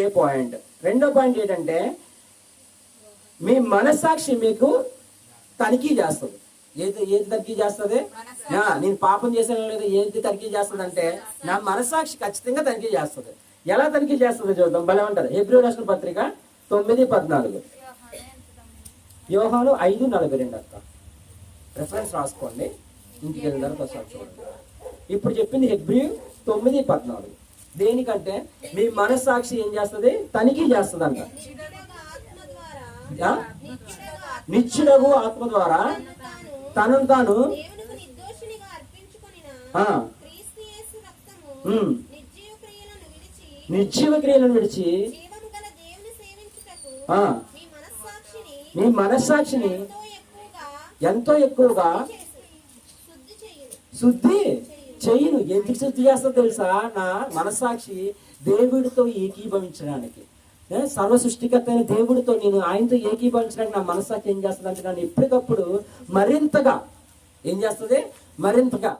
ఏ point? రెండో point ఏంటంటే మీ మనస్సాక్షి మీకు తనిఖీ చేస్తుంది. ఏది ఏది తనిఖీ చేస్తుంది? నేను పాపం చేశాను లేదు ఏది తనిఖీ చేస్తుంది అంటే నా మనస్సాక్షి ఖచ్చితంగా తనిఖీ చేస్తుంది. ఎలా తనిఖీ చేస్తుంది చూద్దాం. భలే ఉంటది. హెబ్రి రాష్ట్ర పత్రిక తొమ్మిది పద్నాలుగు. యోహాను ఐదు నలభై రెండు అక్క. రెఫరెన్స్ రాసుకోండి. ఇంటికి వెళ్ళిన తర్వాత ఒకసారి చూడండి. ఇప్పుడు చెప్పింది హెబ్రి తొమ్మిది పద్నాలుగు. దేనికంటే మీ మనస్సాక్షి ఏం చేస్తుంది? తనిఖీ చేస్తుంది అంట నిత్యుడగు ఆత్మ ద్వారా తనను తాను నిర్జీవ క్రియలను విడిచి మీ మనస్సాక్షిని ఎంతో ఎక్కువగా శుద్ధి చేయను ఎందుకు శుద్ధి చేస్తా తెలుసా? నా మనస్సాక్షి దేవుడితో ఏకీభవించడానికి. సర్వ సృష్టికర్త అయిన దేవుడితో నేను ఆయనతో ఏకీభవించడానికి నా మనస్సాక్షి ఏం చేస్తుంది అంటే నన్ను ఎప్పటికప్పుడు మరింతగా ఏం చేస్తుంది? మరింతగా